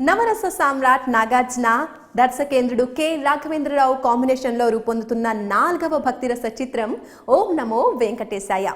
నవరస సామ్రాట్ నాగార్జున దర్శకేంద్రుడు కె. రాఘవేంద్రరావు కాంబినేషన్లో రూపొందుతున్న నాలుగవ భక్తిరస చిత్రం ఓం నమో వెంకటేశాయ.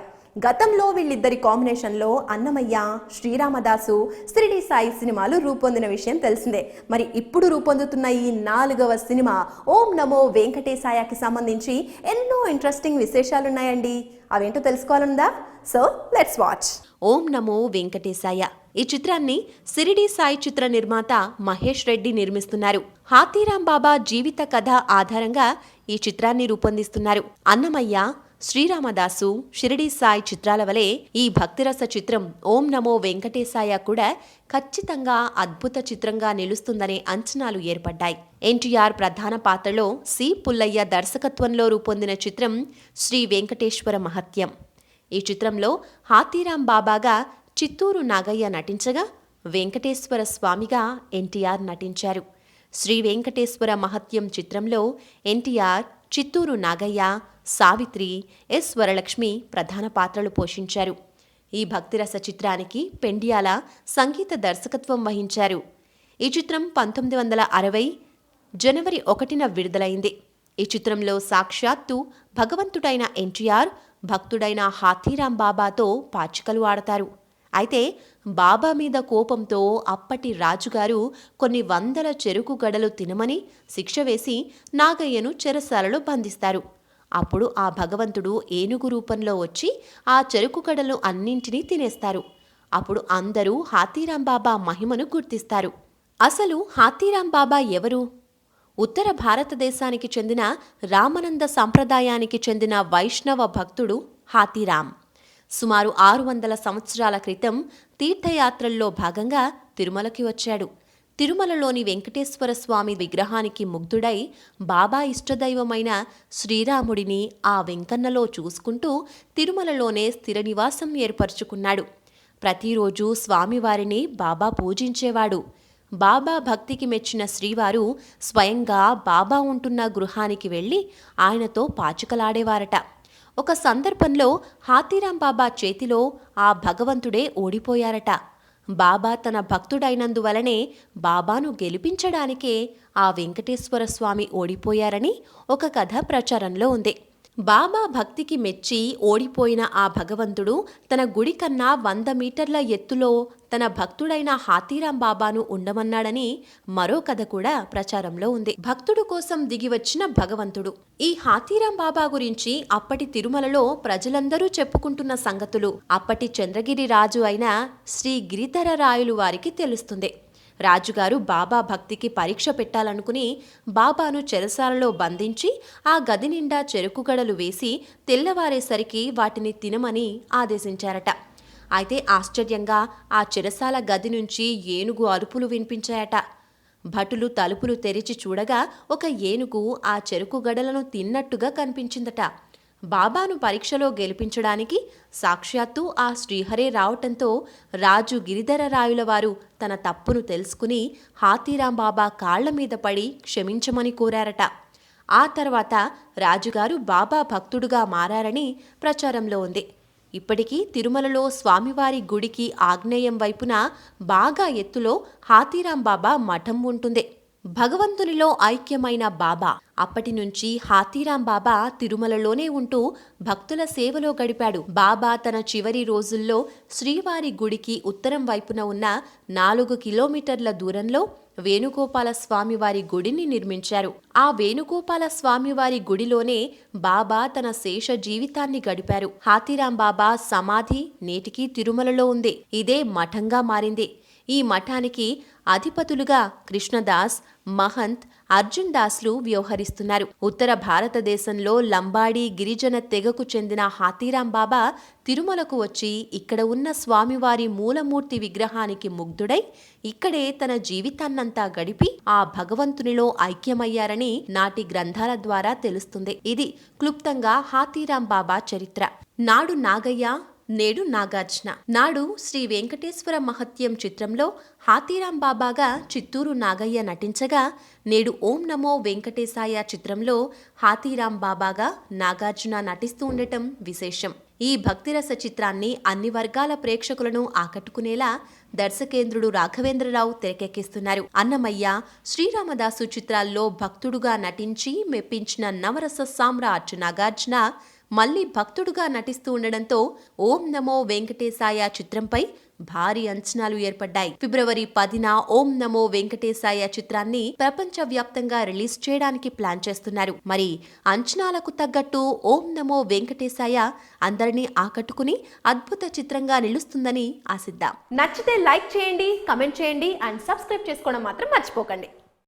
గతంలో వీళ్ళిద్దరి కాంబినేషన్లో అన్నమయ్య శ్రీరామదాసు శ్రీడి సాయి సినిమాలు రూపొందిన విషయం తెలిసిందే. మరి ఇప్పుడు రూపొందుతున్న ఈ నాలుగవ సినిమా ఓం నమో వెంకటేశాయకి సంబంధించి ఎన్నో ఇంట్రెస్టింగ్ విశేషాలున్నాయండి. అవేంటో తెలుసుకోవాలందా సో లెట్స్ వాచ్. ఓం నమో వెంకటేశాయ. ఈ చిత్రాన్ని సిరిడి సాయి చిత్ర నిర్మాత మహేష్ రెడ్డి నిర్మిస్తున్నారు. హాతీరాం బాబా జీవిత కథ ఆధారంగా ఈ చిత్రాన్ని రూపొందిస్తున్నారు. అన్నమయ్య శ్రీరామదాసు షిరిడి సాయి చిత్రాల వలె ఈ భక్తిరస చిత్రం ఓం నమో వెంకటేశాయ కూడా ఖచ్చితంగా అద్భుత చిత్రంగా నిలుస్తుందనే అంచనాలు ఏర్పడ్డాయి. ఎన్టీఆర్ ప్రధాన పాత్రలో సి. పుల్లయ్య దర్శకత్వంలో రూపొందిన చిత్రం శ్రీ వెంకటేశ్వర మహత్యం. ఈ చిత్రంలో హాతీరాం బాబాగా చిత్తూరు నాగయ్య నటించగా వెంకటేశ్వర స్వామిగా ఎన్టీఆర్ నటించారు. శ్రీ వెంకటేశ్వర మహత్యం చిత్రంలో ఎన్టీఆర్ చిత్తూరు నాగయ్య సావిత్రి ఎస్ వరలక్ష్మి ప్రధాన పాత్రలు పోషించారు. ఈ భక్తిరస చిత్రానికి పెండియాల సంగీత దర్శకత్వం వహించారు. ఈ చిత్రం పంతొమ్మిది వందల అరవై జనవరి ఒకటిన విడుదలైంది. ఈ చిత్రంలో సాక్షాత్తు భగవంతుడైన ఎన్టీఆర్ భక్తుడైన హాథీరాం బాబాతో పాచికలు ఆడతారు. అయితే బాబా మీద కోపంతో అప్పటి రాజుగారు కొన్ని వందల చెరుకు గడలు తినమని శిక్ష వేసి నాగయ్యను చెరసాలలో బంధిస్తారు. అప్పుడు ఆ భగవంతుడు ఏనుగు రూపంలో వచ్చి ఆ చెరుకు గడలు అన్నింటినీ తినేస్తారు. అప్పుడు అందరూ హాతీరాం బాబా మహిమను గుర్తిస్తారు. అసలు హాతీరాం బాబా ఎవరు? ఉత్తర భారతదేశానికి చెందిన రామనంద సంప్రదాయానికి చెందిన వైష్ణవ భక్తుడు హాతీరాం సుమారు ఆరు వందల సంవత్సరాల క్రితం తీర్థయాత్రల్లో భాగంగా తిరుమలకి వచ్చాడు. తిరుమలలోని వెంకటేశ్వర స్వామి విగ్రహానికి ముగ్ధుడై బాబా ఇష్టదైవమైన శ్రీరాముడిని ఆ వెంకన్నలో చూసుకుంటూ తిరుమలలోనే స్థిర నివాసం ఏర్పరచుకున్నాడు. ప్రతిరోజు స్వామివారిని బాబా పూజించేవాడు. బాబా భక్తికి మెచ్చిన శ్రీవారు స్వయంగా బాబా ఉంటున్న గృహానికి వెళ్ళి ఆయనతో పాచికలాడేవారట. ఒక సందర్భంలో హాతీరాం బాబా చేతిలో ఆ భగవంతుడే ఓడిపోయారట. బాబా తన భక్తుడైనందువలనే బాబాను గెలిపించడానికే ఆ వెంకటేశ్వర స్వామి ఓడిపోయారని ఒక కథ ప్రచారంలో ఉంది. బాబా భక్తికి మెచ్చి ఓడిపోయిన ఆ భగవంతుడు తన గుడి కన్నా వంద మీటర్ల ఎత్తులో తన భక్తుడైన హాతీరాం బాబాను ఉండమన్నాడని మరో కథ కూడా ప్రచారంలో ఉంది. భక్తుడు కోసం దిగి వచ్చిన భగవంతుడు. ఈ హాతీరాం బాబా గురించి అప్పటి తిరుమలలో ప్రజలందరూ చెప్పుకుంటున్న సంగతులు అప్పటి చంద్రగిరి రాజు అయిన శ్రీ గిరిధర రాయులు వారికి తెలుస్తుంది. రాజుగారు బాబా భక్తికి పరీక్ష పెట్టాలనుకుని బాబాను చెరసాలలో బంధించి ఆ గది నిండా చెరుకుగడలు వేసి తెల్లవారేసరికి వాటిని తినమని ఆదేశించారట. అయితే ఆశ్చర్యంగా ఆ చెరసాల గది నుంచి ఏనుగు అరుపులు వినిపించాయట. భటులు తలుపులు తెరిచి చూడగా ఒక ఏనుగు ఆ చెరుకు గడలను తిన్నట్టుగా కనిపించిందట. బాబాను పరీక్షలో గెలిపించడానికి సాక్షాత్తు ఆ శ్రీహరే రావటంతో రాజు గిరిధర రాయుల వారు తన తప్పును తెలుసుకుని హాతీరాం బాబా కాళ్ళ మీద పడి క్షమించమని కోరారట. ఆ తర్వాత రాజుగారు బాబా భక్తుడుగా మారారని ప్రచారంలో ఉంది. ఇప్పటికీ తిరుమలలో స్వామివారి గుడికి ఆగ్నేయం వైపున బాగా ఎత్తులో హాతీరాం బాబా మఠం ఉంటుంది. భగవంతునిలో ఐక్యమైన బాబా. అప్పటి నుంచి హాతీరాం బాబా తిరుమలలోనే ఉంటూ భక్తుల సేవలో గడిపాడు. బాబా తన చివరి రోజుల్లో శ్రీవారి గుడికి ఉత్తరం వైపున ఉన్న నాలుగు కిలోమీటర్ల దూరంలో వేణుగోపాల స్వామివారి గుడిని నిర్మించారు. ఆ వేణుగోపాల స్వామివారి గుడిలోనే బాబా తన శేష జీవితాన్ని గడిపారు. హాతీరాం బాబా సమాధి నేటికి తిరుమలలో ఉంది. ఇదే మఠంగా మారింది. ఈ మఠానికి అధిపతులుగా కృష్ణదాస్ మహంత్ అర్జున్ దాస్లు వ్యవహరిస్తున్నారు. ఉత్తర భారతదేశంలో లంబాడి గిరిజన తెగకు చెందిన హాతీరాం బాబా తిరుమలకు వచ్చి ఇక్కడ ఉన్న స్వామివారి మూలమూర్తి విగ్రహానికి ముగ్ధుడై ఇక్కడే తన జీవితాన్నంతా గడిపి ఆ భగవంతునిలో ఐక్యమయ్యారని నాటి గ్రంథాల ద్వారా తెలుస్తుంది. ఇది క్లుప్తంగా హాతీరాం బాబా చరిత్ర. నాడు నాగయ్య నేడు నాగార్జున. నాడు శ్రీ వెంకటేశ్వర మహత్యం చిత్రంలో హాతీరాం బాబాగా చిత్తూరు నాగయ్య నటించగా నేడు ఓం నమో వెంకటేశాయ చిత్రంలో హాతీరాం బాబాగా నాగార్జున నటిస్తూ ఉండటం విశేషం. ఈ భక్తిరస చిత్రాన్ని అన్ని వర్గాల ప్రేక్షకులను ఆకట్టుకునేలా దర్శకేంద్రుడు రాఘవేంద్రరావు తెరకెక్కిస్తున్నారు. అన్నమయ్య శ్రీరామదాసు చిత్రాల్లో భక్తుడుగా నటించి మెప్పించిన నవరస సామ్రాట్ నాగార్జున మళ్ళీ భక్తుడుగా నటిస్తూ ఉండడంతో ఓం నమో వెంకటేశాయ చిత్రంపై భారీ అంచనాలు ఏర్పడ్డాయి. ఫిబ్రవరి పదిన ఓం నమో వెంకటేశాయ చిత్రాన్ని ప్రపంచ వ్యాప్తంగా రిలీజ్ చేయడానికి ప్లాన్ చేస్తున్నారు. మరి అంచనాలకు తగ్గట్టు ఓం నమో వెంకటేశాయ అందరినీ ఆకట్టుకుని అద్భుత చిత్రంగా నిలుస్తుందని ఆశిద్దాం. నచ్చితే లైక్ చేయండి కమెంట్ చేయండి అండ్ సబ్స్క్రైబ్ చేసుకోవడం మాత్రం మర్చిపోకండి.